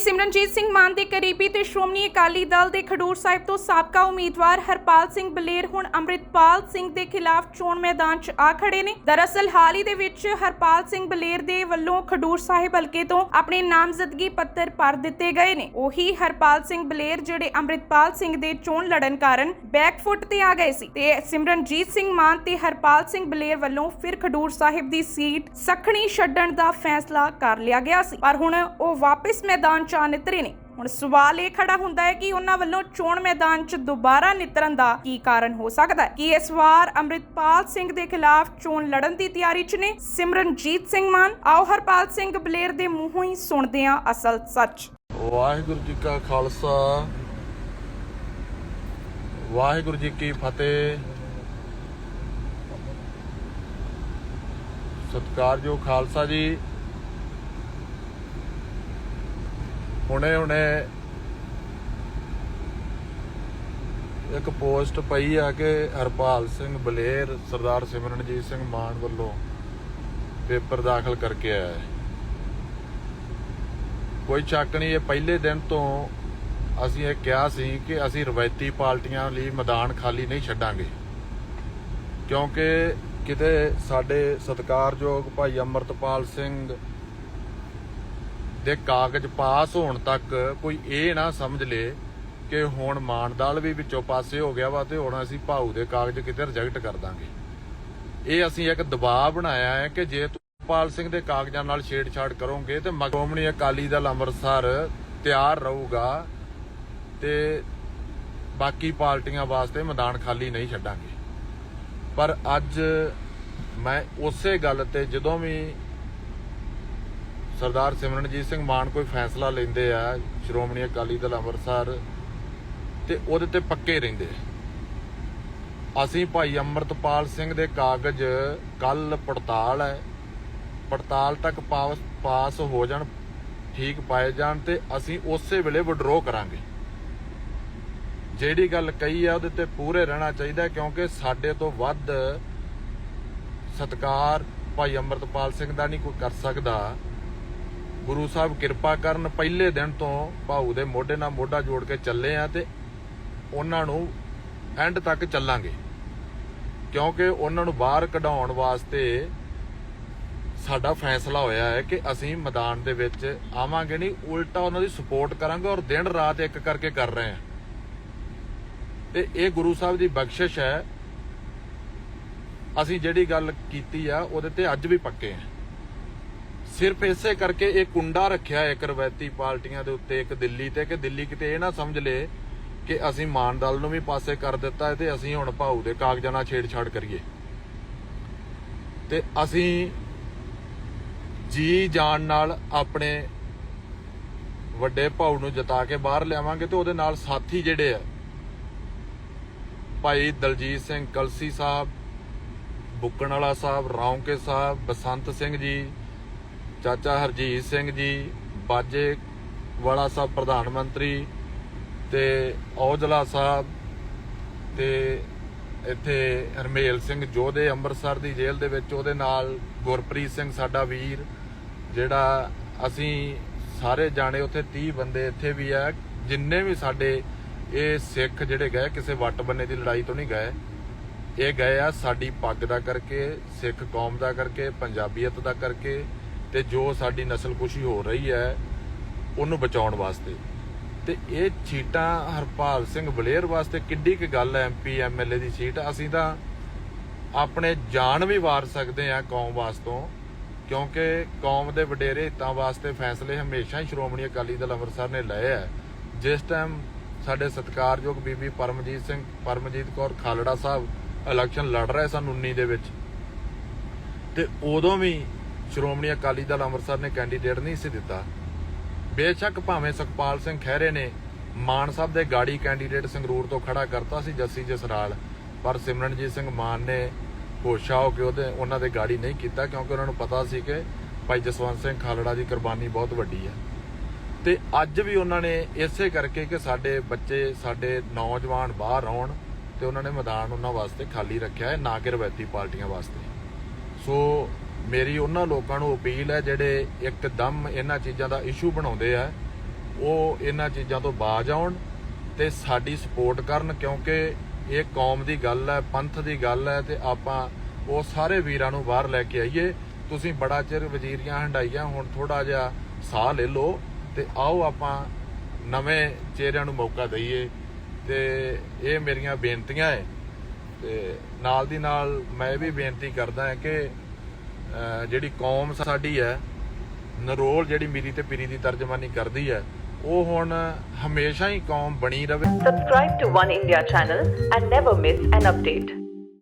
ਸਿਮਰਨਜੀਤ ਸਿੰਘ ਮਾਨ ਦੇ ਕਰੀਬੀ ਤੇ ਸ਼੍ਰੋਮਣੀ ਅਕਾਲੀ ਦਲ ਦੇ ਖਡੂਰ ਸਾਹਿਬ ਤੋਂ ਸਾਬਕਾ ਉਮੀਦਵਾਰ ਹਰਪਾਲ ਸਿੰਘ ਬਲੇਰ ਹੁਣ ਅੰਮ੍ਰਿਤਪਾਲ ਸਿੰਘ ਦੇ ਖਿਲਾਫ ਚੋਣ ਮੈਦਾਨ 'ਚ ਆ ਖੜੇ ਨੇ। ਦਰਅਸਲ ਹਾਲ ਹੀ ਦੇ ਵਿੱਚ ਹਰਪਾਲ ਸਿੰਘ ਬਲੇਰ ਦੇ ਵੱਲੋਂ ਖਡੂਰ ਸਾਹਿਬ ਹਲਕੇ ਤੋਂ ਆਪਣੇ ਨਾਮਜ਼ਦਗੀ ਪੱਤਰ ਭਰ ਦਿੱਤੇ ਗਏ ਨੇ। ਉਹੀ ਹਰਪਾਲ ਸਿੰਘ ਬਲੇਰ ਜਿਹੜੇ ਅੰਮ੍ਰਿਤਪਾਲ ਸਿੰਘ ਦੇ ਚੋਣ ਲੜਨ ਕਾਰਨ ਬੈਕਫੁੱਟ ਤੇ ਆ ਗਏ ਸੀ ਤੇ ਸਿਮਰਨਜੀਤ ਸਿੰਘ ਮਾਨ ਤੇ ਹਰਪਾਲ ਸਿੰਘ ਬਲੇਰ ਵੱਲੋਂ ਫਿਰ ਖਡੂਰ ਸਾਹਿਬ ਦੀ ਸੀਟ ਸਖਣੀ ਛੱਡਣ ਦਾ ਫੈਸਲਾ ਕਰ ਲਿਆ ਗਿਆ ਸੀ। ਪਰ ਹੁਣ ਉਹ ਵਾਪਸ ਮੈਦਾਨ 'ਚ ਨਿਤਰੇ ਨੇ। ਹੁਣ ਸਵਾਲ ਇਹ ਖੜਾ ਹੁੰਦਾ ਹੈ ਕਿ ਉਹਨਾਂ ਵੱਲੋਂ ਚੋਣ ਮੈਦਾਨ 'ਚ ਦੁਬਾਰਾ ਨਿਤਰਨ ਦਾ ਕੀ ਕਾਰਨ ਹੋ ਸਕਦਾ ਹੈ? ਕਿ ਇਸ ਵਾਰ ਅੰਮ੍ਰਿਤਪਾਲ ਸਿੰਘ ਦੇ ਖਿਲਾਫ ਚੋਣ ਲੜਨ ਦੀ ਤਿਆਰੀ 'ਚ ਨੇ? ਸਿਮਰਨਜੀਤ ਸਿੰਘ ਮਾਨ, ਆਓ ਹਰਪਾਲ ਸਿੰਘ ਬਲੇਰ ਦੇ ਮੂੰਹੋਂ ਹੀ ਸੁਣਦੇ ਹਾਂ ਅਸਲ ਸੱਚ। ਵਾਹਿਗੁਰੂ ਜੀ ਕਾ ਖਾਲਸਾ। ਵਾਹਿਗੁਰੂ ਜੀ ਕੀ ਫਤਿਹ। ਸਤਿਕਾਰਯੋਗ ਖਾਲਸਾ ਜੀ। ਹੁਣੇ ਹੁਣੇ ਇੱਕ ਪੋਸਟ ਪਈ ਆ ਕਿ ਹਰਪਾਲ ਸਿੰਘ ਬਲੇਰ, ਸਰਦਾਰ ਸਿਮਰਨਜੀਤ ਸਿੰਘ ਮਾਨ ਵੱਲੋਂ ਪੇਪਰ ਦਾਖਲ ਕਰਕੇ ਆਇਆ ਹੈ। ਕੋਈ ਸ਼ੱਕ ਨਹੀਂ, ਇਹ ਪਹਿਲੇ ਦਿਨ ਤੋਂ ਅਸੀਂ ਇਹ ਕਿਹਾ ਸੀ ਕਿ ਅਸੀਂ ਰਵਾਇਤੀ ਪਾਰਟੀਆਂ ਲਈ ਮੈਦਾਨ ਖਾਲੀ ਨਹੀਂ ਛੱਡਾਂਗੇ। ਕਿਉਂਕਿ ਕਿਤੇ ਸਾਡੇ ਸਤਿਕਾਰਯੋਗ ਭਾਈ ਅਮਰਤਪਾਲ ਸਿੰਘ ਦੇ ਕਾਗਜ਼ ਪਾਸ ਹੋਣ ਤੱਕ ਕੋਈ ਇਹ ਨਾ ਸਮਝ ਲੇ ਕਿ ਹੁਣ ਮਾਨਦਾਲ ਵੀ ਵਿੱਚੋਂ ਪਾਸੇ ਹੋ ਗਿਆ ਵਾ ਤੇ ਹੁਣ ਅਸੀਂ ਭਾਊ ਦੇ ਕਾਗਜ਼ ਕਿਤੇ ਰਿਜੈਕਟ ਕਰ ਦਾਂਗੇ। ਇਹ ਅਸੀਂ ਇੱਕ ਦਬਾਅ ਬਣਾਇਆ ਹੈ ਕਿ ਜੇ ਪਾਲ ਸਿੰਘ ਦੇ ਕਾਗਜ਼ਾਂ ਨਾਲ ਛੇੜਛਾੜ ਕਰੋਗੇ ਤੇ ਮਗਰੋਮਣੀ ਅਕਾਲੀ ਦਲ ਅੰਮ੍ਰਿਤਸਰ ਤਿਆਰ ਰਹੂਗਾ ਤੇ ਬਾਕੀ ਪਾਰਟੀਆਂ ਵਾਸਤੇ ਮੈਦਾਨ ਖਾਲੀ ਨਹੀਂ ਛੱਡਾਂਗੇ। ਪਰ ਅੱਜ ਮੈਂ ਉਸੇ ਗੱਲ ਤੇ ਜਦੋਂ ਵੀ ਸਰਦਾਰ ਸਿਮਰਨਜੀਤ ਸਿੰਘ ਮਾਨ ਕੋਈ ਫੈਸਲਾ ਲੈਂਦੇ ਆ, ਸ਼੍ਰੋਮਣੀ ਅਕਾਲੀ ਦਲ ਅੰਮ੍ਰਿਤਸਰ, ਤੇ ਉਹਦੇ ਤੇ ਪੱਕੇ ਰਹਿੰਦੇ ਆ। ਅਸੀਂ ਭਾਈ ਅਮਰਤਪਾਲ ਸਿੰਘ ਦੇ ਕਾਗਜ਼ ਕੱਲ ਪੜਤਾਲ ਹੈ। ਪੜਤਾਲ ਤੱਕ ਪਾਸ ਪਾਸ ਹੋ ਜਾਣ, ਠੀਕ ਪਾਏ ਜਾਣ ਤੇ ਅਸੀਂ ਉਸੇ ਵੇਲੇ ਵਿਡਰੋ ਕਰਾਂਗੇ। ਜਿਹੜੀ ਗੱਲ ਕਹੀ ਆ, ਉਹਦੇ ਤੇ ਪੂਰੇ ਰਹਿਣਾ ਚਾਹੀਦਾ ਕਿਉਂਕਿ ਸਾਡੇ ਤੋਂ ਵੱਧ ਸਤਕਾਰ ਭਾਈ ਅਮਰਤਪਾਲ ਸਿੰਘ ਦਾ ਨਹੀਂ ਕੋਈ ਕਰ ਸਕਦਾ। ਗੁਰੂ ਸਾਹਿਬ ਕਿਰਪਾ ਕਰਨ ਪਹਿਲੇ ਦਿਨ ਤੋਂ ਭਾਊ ਦੇ ਮੋਢੇ ਨਾਲ ਮੋਢਾ ਜੋੜ ਕੇ ਚੱਲੇ ਆ ਤੇ ਉਹਨਾਂ ਨੂੰ ਐਂਡ ਤੱਕ ਚੱਲਾਂਗੇ। ਕਿਉਂਕਿ ਉਹਨਾਂ ਨੂੰ ਬਾਹਰ ਕਢਾਉਣ ਵਾਸਤੇ ਸਾਡਾ ਫੈਸਲਾ ਹੋਇਆ ਹੈ ਕਿ ਅਸੀਂ ਮੈਦਾਨ ਦੇ ਵਿੱਚ ਆਵਾਂਗੇ ਨਹੀਂ, ਉਲਟਾ ਉਹਨਾਂ ਦੀ ਸਪੋਰਟ ਕਰਾਂਗੇ ਔਰ ਦਿਨ ਰਾਤ ਇੱਕ ਕਰਕੇ ਕਰ ਰਹੇ ਹਾਂ। ਤੇ ਇਹ ਗੁਰੂ ਸਾਹਿਬ ਦੀ ਬਖਸ਼ਿਸ਼ ਹੈ। ਅਸੀਂ ਜਿਹੜੀ ਗੱਲ ਕੀਤੀ ਆ, ਉਹਦੇ ਤੇ ਅੱਜ ਵੀ ਪੱਕੇ ਆ ਸਿਰਫ ਇਸੇ ਕਰਕੇ ਇਹ ਕੁੰਡਾ ਰੱਖਿਆ ਇੱਕ ਰਵਾਇਤੀ ਪਾਰਟੀਆਂ ਦੇ ਉੱਤੇ, ਇੱਕ ਦਿੱਲੀ ਤੇ, ਕਿ ਦਿੱਲੀ ਕਿਤੇ ਇਹ ਨਾ ਸਮਝ ਲਏ ਕਿ ਅਸੀਂ ਮਾਨਦਲ ਨੂੰ ਵੀ ਪਾਸੇ ਕਰ ਦਿੱਤਾ ਤੇ ਅਸੀਂ ਹੁਣ ਭਾਊ ਦੇ ਕਾਗਜ਼ਾਂ ਨਾਲ ਛੇੜਛਾੜ ਕਰੀਏ। ਤੇ ਅਸੀਂ ਜੀ ਜਾਣ ਨਾਲ ਆਪਣੇ ਵੱਡੇ ਭਾਊ ਨੂੰ ਜਿਤਾ ਕੇ ਬਾਹਰ ਲਿਆਵਾਂਗੇ ਤੇ ਉਹਦੇ ਨਾਲ ਸਾਥੀ ਜਿਹੜੇ ਆ, ਭਾਈ ਦਲਜੀਤ ਸਿੰਘ ਕਲਸੀ ਸਾਹਿਬ ਬੁੱਕਣ ਵਾਲਾ ਸਾਹਿਬ, ਰੌਂਕੇ ਸਾਹਿਬ, ਬਸੰਤ ਸਿੰਘ ਜੀ ਚਾਚਾ ਹਰਜੀਤ ਸਿੰਘ ਜੀ, ਬਾਜੇ ਵਾਲਾ ਸਾਹਿਬ ਪ੍ਰਧਾਨ ਮੰਤਰੀ ਤੇ ਔਜਲਾ ਸਾਹਿਬ ਤੇ ਇੱਥੇ ਹਰਮੇਲ ਸਿੰਘ ਜੋਧੇ ਅੰਮ੍ਰਿਤਸਰ ਦੀ ਜੇਲ੍ਹ ਦੇ ਵਿੱਚ, ਉਹਦੇ ਨਾਲ ਗੁਰਪ੍ਰੀਤ ਸਿੰਘ ਸਾਡਾ ਵੀਰ, ਜਿਹੜਾ ਅਸੀਂ ਸਾਰੇ ਜਾਣੇ ਉੱਥੇ 30 ਬੰਦੇ ਇੱਥੇ ਵੀ ਆ, ਜਿੰਨੇ ਵੀ ਸਾਡੇ ਇਹ ਸਿੱਖ ਜਿਹੜੇ ਗਏ, ਕਿਸੇ ਵੱਟ ਬੰਨੇ ਦੀ ਲੜਾਈ ਤੋਂ ਨਹੀਂ ਗਏ, ਇਹ ਗਏ ਆ ਸਾਡੀ ਪੱਗ ਦਾ ਕਰਕੇ, ਸਿੱਖ ਕੌਮ ਦਾ ਕਰਕੇ, ਪੰਜਾਬੀਅਤ ਦਾ ਕਰਕੇ ਤੇ ਜੋ ਸਾਡੀ ਨਸਲਕੁਸ਼ੀ ਹੋ ਰਹੀ ਹੈ, ਉਹਨੂੰ ਬਚਾਉਣ ਵਾਸਤੇ। ਤੇ ਇਹ ਸੀਟਾਂ ਹਰਪਾਲ ਸਿੰਘ ਬਲੇਅਰ ਵਾਸਤੇ ਕਿੱਡੀ ਕੁ ਗੱਲ ਹੈ ਐਮਪੀ ਐਮਐਲਏ ਦੀ ਸੀਟ। ਅਸੀਂ ਤਾਂ ਆਪਣੇ ਜਾਨ ਵੀ ਵਾਰ ਸਕਦੇ ਆ ਕੌਮ ਵਾਸਤੋਂ, ਕਿਉਂਕਿ ਕੌਮ ਦੇ ਵਡੇਰੇ ਹਿੱਤਾਂ ਵਾਸਤੇ ਫੈਸਲੇ ਹਮੇਸ਼ਾ ਹੀ ਸ਼੍ਰੋਮਣੀ ਅਕਾਲੀ ਦਲ ਅੰਮ੍ਰਿਤਸਰ ਨੇ ਲਏ ਆ ਜਿਸ ਟਾਈਮ ਸਾਡੇ ਸਤਿਕਾਰਯੋਗ ਬੀਬੀ ਪਰਮਜੀਤ ਸਿੰਘ, ਪਰਮਜੀਤ ਕੌਰ ਖਾਲੜਾ ਸਾਹਿਬ ਇਲੈਕਸ਼ਨ ਲੜ ਰਹੇ ਸਨ 19 ਦੇ ਵਿੱਚ। ਤੇ ਉਦੋਂ ਵੀ ਸ਼੍ਰੋਮਣੀ ਅਕਾਲੀ ਦਲ ਅੰਮ੍ਰਿਤਸਰ ਨੇ ਕੈਂਡੀਡੇਟ ਨਹੀਂ ਸੀ ਦਿੱਤਾ। ਬੇਸ਼ੱਕ ਭਾਵੇਂ ਸੁਖਪਾਲ ਸਿੰਘ ਖਹਿਰੇ ਨੇ ਮਾਨ ਸਾਹਿਬ ਦੇ ਗਾੜੀ ਕੈਂਡੀਡੇਟ ਸੰਗਰੂਰ ਤੋਂ ਖੜਾ ਕਰਤਾ ਸੀ ਜੱਸੀ ਜਸਰਾਲ, ਪਰ ਸਿਮਰਨਜੀਤ ਸਿੰਘ ਮਾਨ ਨੇ ਹੋਸ਼ਾ ਹੋ ਕੇ ਉਹਦੇ ਉਹਨਾਂ ਦੇ ਗਾੜੀ ਨਹੀਂ ਕੀਤਾ ਕਿਉਂਕਿ ਉਹਨਾਂ ਨੂੰ ਪਤਾ ਸੀ ਕਿ ਭਾਈ ਜਸਵੰਤ ਸਿੰਘ ਖਾਲੜਾ ਦੀ ਕੁਰਬਾਨੀ ਬਹੁਤ ਵੱਡੀ ਹੈ ਤੇ ਅੱਜ ਵੀ ਉਹਨਾਂ ਨੇ ਇਸੇ ਕਰਕੇ ਕਿ ਸਾਡੇ ਬੱਚੇ, ਸਾਡੇ ਨੌਜਵਾਨ ਬਾਹਰ ਆਉਣ ਤੇ ਉਹਨਾਂ ਨੇ ਮੈਦਾਨ ਉਹਨਾਂ ਵਾਸਤੇ ਖਾਲੀ ਰੱਖਿਆ ਹੈ, ਨਾ ਕਿ ਰਵਾਇਤੀ ਪਾਰਟੀਆਂ ਵਾਸਤੇ। ਸੋ ਮੇਰੀ ਉਹਨਾਂ ਲੋਕਾਂ ਨੂੰ ਅਪੀਲ ਹੈ ਜਿਹੜੇ ਇੱਕਦਮ ਇਹਨਾਂ ਚੀਜ਼ਾਂ ਦਾ ਇਸ਼ੂ ਬਣਾਉਂਦੇ ਆ, ਉਹ ਇਹਨਾਂ ਚੀਜ਼ਾਂ ਤੋਂ ਬਾਜ ਆਉਣ ਤੇ ਸਾਡੀ ਸਪੋਰਟ ਕਰਨ ਕਿਉਂਕਿ ਇਹ ਕੌਮ ਦੀ ਗੱਲ ਹੈ, ਪੰਥ ਦੀ ਗੱਲ ਹੈ ਤੇ ਆਪਾਂ ਉਹ ਸਾਰੇ ਵੀਰਾਂ ਨੂੰ ਬਾਹਰ ਲੈ ਕੇ ਆਈਏ। ਤੁਸੀਂ ਬੜਾ ਚਿਰ ਵਜ਼ੀਰੀਆਂ ਹੰਡਾਈਆਂ ਹੁਣ ਥੋੜਾ ਜਿਹਾ ਸਾਹ ਲੈ ਲਓ ਤੇ ਆਓ ਆਪਾਂ ਨਵੇਂ ਚਿਹਰਿਆਂ ਨੂੰ ਮੌਕਾ ਦਈਏ ਤੇ ਇਹ ਮੇਰੀਆਂ ਬੇਨਤੀਆਂ ਹੈ ਤੇ ਨਾਲ ਦੀ ਨਾਲ ਮੈਂ ਇਹ ਵੀ ਬੇਨਤੀ ਕਰਦਾ ਹਾਂ ਕਿ ਜਿਹੜੀ ਕੌਮ ਸਾਡੀ ਹੈ ਨਰੋਲ ਜਿਹੜੀ ਮੀਰੀ ਤੇ ਪੀਰੀ ਦੀ ਤਰਜਮਾਨੀ ਕਰਦੀ ਹੈ ਉਹ ਹੁਣ ਹਮੇਸ਼ਾ ਹੀ ਕੌਮ ਬਣੀ ਰਵੇ subscribe to One India channel and never miss an update